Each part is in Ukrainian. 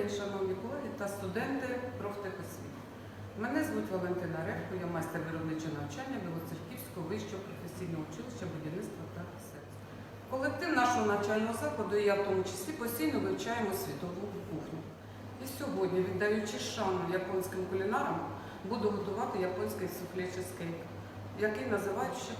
день, шановні колеги та студенти профтехосвіти. Мене звуть Валентина Ревко, я майстер виробничого навчання Білоцерківського вищого професійного училища будівництва та серця. Колектив нашого навчального закладу, і я в тому числі постійно вивчаємо світову кухню. І сьогодні, віддаючи шану японським кулінарам, буду готувати японський суфле чизкейк, який називають ще.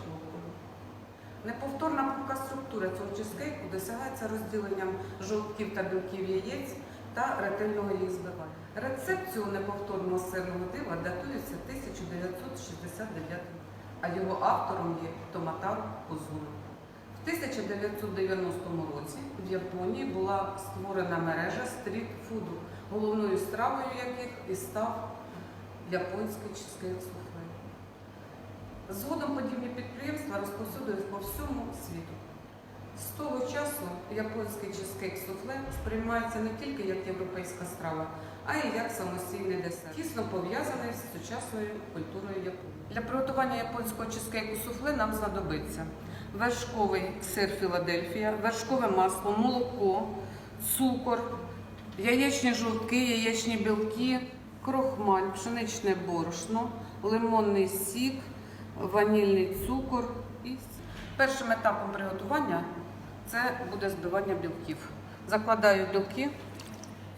Неповторна пухка структура цього чизкейку досягається розділенням жовтків та білків яєць та ретельного їх збивання. Рецепт цього неповторного сирного дива датується 1969 роком, а його автором є Томатару Озуна. В 1990 році в Японії була створена мережа стріт-фуду, головною стравою яких і став японський чизкейк суфле. Згодом подібні підприємства розповсюдились по всьому світу. З того часу японський чизкейк суфле сприймається не тільки як європейська страва, а й як самостійний десерт, тісно пов'язаний з сучасною культурою Японії. Для приготування японського чизкейку суфле нам знадобиться вершковий сир Філадельфія, вершкове масло, молоко, цукор, яєчні жовтки, яєчні білки, крохмаль, пшеничне борошно, лимонний сік, ванільний цукор і. Першим етапом приготування це буде збивання білків. Закладаю білки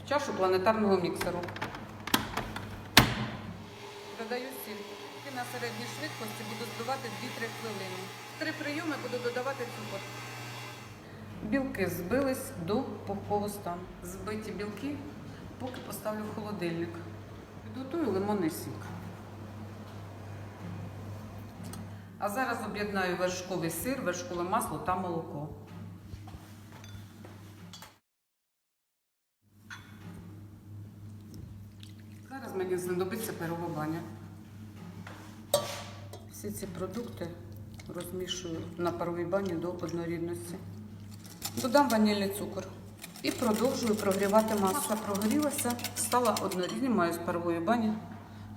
в чашу планетарного міксеру. Додаю сіль. І на середній швидкості буду збивати 2-3 хвилини. Три прийоми буду додавати цукор. Білки збились до пухкого стану. Збиті білки поки поставлю в холодильник. Підготую лимонний сік. А зараз об'єднаю вершковий сир, вершкове масло та молоко. Зараз мені знадобиться пирога баня. Всі ці продукти розмішую на паровій бані до однорідності. Додам ванільний цукор і продовжую прогрівати масу. Маса прогорілася, стала однорідною, маю з парової бані,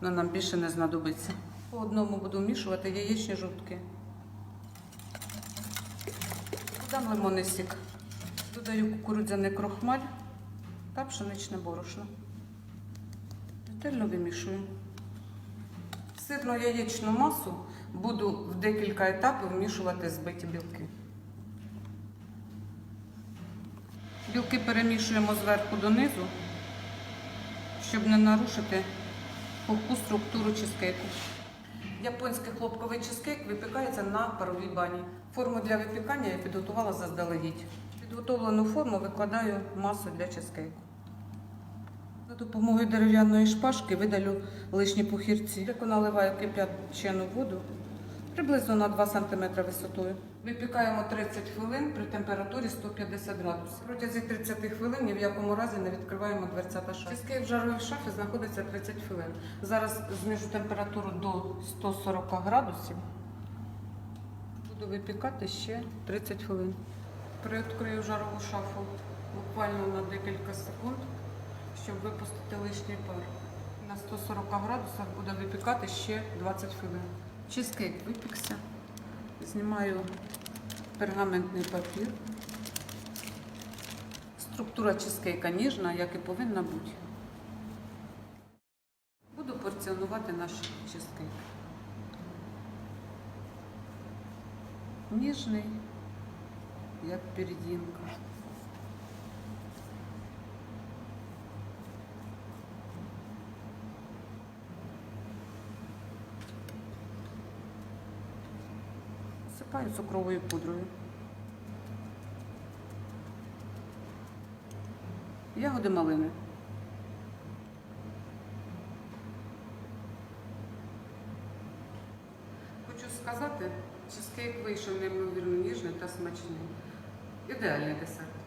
але нам більше не знадобиться. По одному буду вмішувати яєчні жовтки. Додам лимонний сік. Додаю кукурудзяний крохмаль та пшеничне борошно. Ретельно вимішую. Сирно-яєчну масу буду в декілька етапів вмішувати збиті білки. Білки перемішуємо зверху донизу, щоб не нарушити пухку структуру чизкейку. Японський хлопковий чизкейк випікається на паровій бані. Форму для випікання я підготувала заздалегідь. Підготовлену форму викладаю масу для чизкейку. Допомогою дерев'яної шпажки видалю лишні пухірці. Деко наливаю кип'ячену воду приблизно на 2 см висотою. Випікаємо 30 хвилин при температурі 150 градусів. Протягом 30 хвилин ні в якому разі не відкриваємо дверцята шафи. Чизкейк в жаровій шафі знаходиться 30 хвилин. Зараз зміжу температуру до 140 градусів. Буду випікати ще 30 хвилин. Приоткрию жарову шафу буквально на декілька секунд, щоб випустити лишній пар. На 140 градусах буде випікати ще 20 хвилин. Чизкейк випікся. Знімаю пергаментний папір. Структура чизкейка ніжна, як і повинна бути. Буду порціонувати наш чизкейк. Ніжний, як пір'їнка. Сипаю цукровою пудрою. Ягоди малини. Хочу сказати, чизкейк вийшов неймовірно ніжний та смачний. Ідеальний десерт.